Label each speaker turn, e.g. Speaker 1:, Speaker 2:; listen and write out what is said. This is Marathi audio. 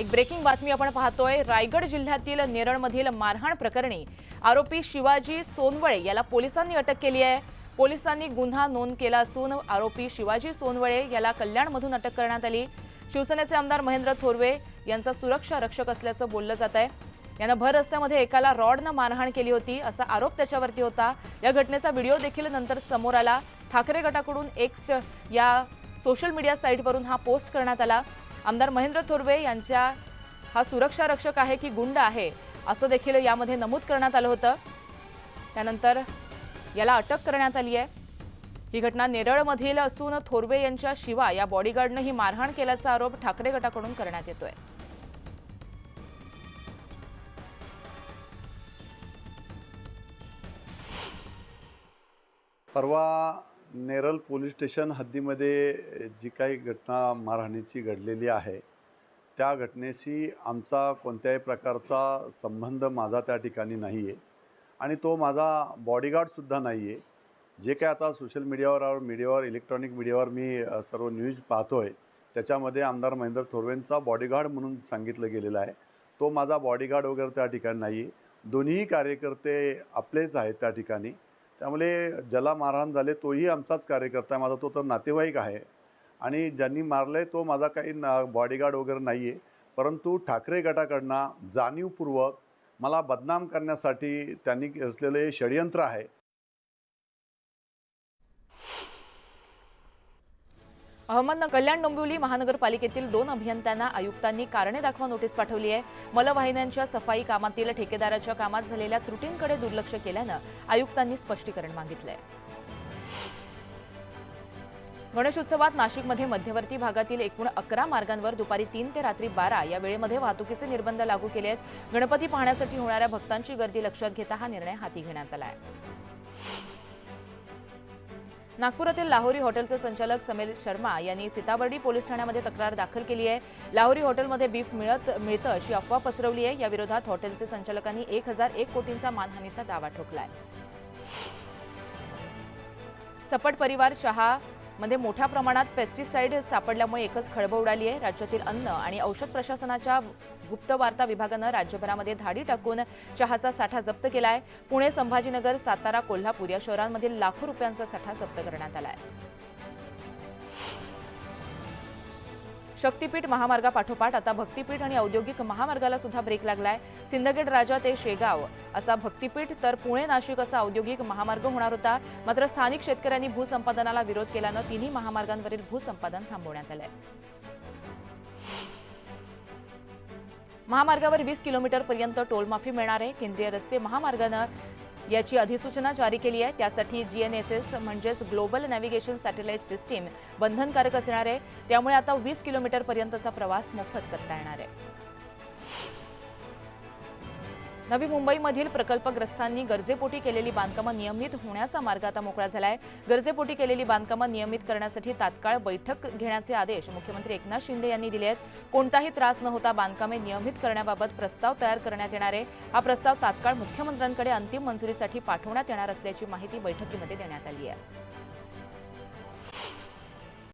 Speaker 1: एक ब्रेकिंग बातमी आपण पाहतोय. रायगड जिल्ह्यातील नेरळमधील मारहाण प्रकरणी आरोपी शिवाजी सोनवळे याला पोलिसांनी अटक केली आहे. पोलिसांनी गुन्हा नोंद केला असून आरोपी शिवाजी सोनवळे याला कल्याणमधून अटक करण्यात आली. शिवसेनेचे आमदार महेंद्र थोरवे यांचा सुरक्षा रक्षक असल्याचं बोललं जात आहे. यानं भर रस्त्यामध्ये एकाला रॉडनं मारहाण केली होती असा आरोप त्याच्यावरती होता. या घटनेचा व्हिडिओ देखील नंतर समोर आला. ठाकरे गटाकडून एक्स या सोशल मीडिया साईटवरून हा पोस्ट करण्यात आला. आमदार महेंद्र थोरवे यांच्या हा सुरक्षा रक्षक आहे की गुंड आहे असं देखील यामध्ये नमूद करण्यात आलं होतं. त्यानंतर याला अटक करण्यात आली आहे. ही घटना नेरळमधील असून थोरवे यांच्या शिवा या बॉडीगार्डनं ही मारहाण केल्याचा आरोप ठाकरे गटाकडून करण्यात येतोय.
Speaker 2: परवा नेरल पोलीस स्टेशन हद्दीमध्ये जी काही घटना मारहाणीची घडलेली आहे त्या घटनेशी आमचा कोणत्याही प्रकारचा संबंध माझा त्या ठिकाणी नाही आहे आणि तो माझा बॉडीगार्डसुद्धा नाही आहे जे काय आता सोशल मीडियावर मीडियावर इलेक्ट्रॉनिक मीडियावर मी सर्व न्यूज पाहतो आहे त्याच्यामध्ये आमदार महेंद्र थोरवेंचा बॉडीगार्ड म्हणून सांगितलं गेलेलं आहे. तो माझा बॉडीगार्ड वगैरे त्या ठिकाणी नाही आहे दोन्ही कार्यकर्ते आपलेच आहेत त्या ठिकाणी. त्यामुळे ज्याला मारहाण झाले तोही आमचाच कार्यकर्ता आहे. माझा तो तर नातेवाईक आहे. आणि ज्यांनी मारलं आहे तो माझा काही ना बॉडीगार्ड वगैरे नाही आहे परंतु ठाकरे गटाकडनं जाणीवपूर्वक मला बदनाम करण्यासाठी त्यांनी रचलेलं हे षडयंत्र आहे.
Speaker 1: अहमदनगर कल्याण डोंबिवली महानगरपालिकेतील दोन अभियंत्यांना आयुक्तांनी कारणे दाखवा नोटीस पाठवली आहे. मलवाहिन्यांच्या सफाई कामातील ठेकेदाराच्या कामात झालेल्या त्रुटींकडे दुर्लक्ष केल्यानं आयुक्तांनी स्पष्टीकरण मागितलंय. गणेशोत्सवात नाशिकमध्ये मध्यवर्ती भागातील एकूण अकरा मार्गांवर दुपारी तीन ते रात्री बारा या वेळेमध्ये वाहतुकीचे निर्बंध लागू केले आहेत गणपती पाहण्यासाठी होणाऱ्या भक्तांची गर्दी लक्षात घेता हा निर्णय हाती घेण्यात आला आहे नागपुरातील लाहोरी हॉटेलचे संचालक समीर शर्मा यांनी सीताबर्डी पोलीस ठाण्यामध्ये तक्रार दाखल केली आहे. लाहोरी हॉटेलमध्ये बीफ मिळत मिळतं अशी अफवा पसरवली आहे. या विरोधात हॉटेलचे संचालकांनी एक हजार एक कोटींचा मानहानीचा दावा ठोकला आहे सपट परिवार चहा मध्ये मोठ्या प्रमाणात पेस्टिसाइड सापडल्यामुळे एकच खळबळ उडाली आहे. राज्यातील अन्न आणि औषध प्रशासनाच्या गुप्त वार्ता विभागानं राज्यभरामध्ये धाडी टाकून चहाचा साठा जप्त केला आहे पुणे संभाजीनगर सातारा कोल्हापूर या शहरांमधील लाखो रुपयांचा साठा जप्त करण्यात आला आहे शक्तीपीठ महामार्गापाठोपाठ आता भक्तीपीठ आणि औद्योगिक महामार्गाला सुद्धा ब्रेक लागलाय. सिंदखेड राजा ते शेगाव. असा भक्तीपीठ तर पुणे नाशिक असा औद्योगिक महामार्ग होणार होता. मात्र स्थानिक शेतकऱ्यांनी भूसंपादनाला विरोध केल्यानं तिन्ही महामार्गांवरील भूसंपादन थांबवण्यात आलंय. महामार्गावर वीस किलोमीटर पर्यंत टोलमाफी मिळणार आहे. केंद्रीय रस्ते महामार्गानं याची अधिसूचना जारी केली आहे. त्यासाठी जी एन एस एस म्हणजेच ग्लोबल नॅव्हिगेशन सॅटेलाइट सिस्टीम बंधनकारक असणार आहे. त्यामुळे आता वीस किलोमीटर पर्यंतचा प्रवास मोफत करता येणार आहे. नवी मुंबईमधील प्रकल्पग्रस्तांनी गरजेपोटी केलेली बांधकामं नियमित होण्याचा मार्ग आता मोकळा झाला आहे गरजेपोटी केलेली बांधकामं नियमित करण्यासाठी तात्काळ बैठक घेण्याचे आदेश मुख्यमंत्री एकनाथ शिंदे यांनी दिले आहेत. कोणताही त्रास न होता बांधकामे नियमित करण्याबाबत प्रस्ताव तयार करण्यात येणार आहे. हा प्रस्ताव तात्काळ मुख्यमंत्र्यांकडे अंतिम मंजुरीसाठी पाठवण्यात येणार असल्याची माहिती बैठकीमध्ये देण्यात आली आहे.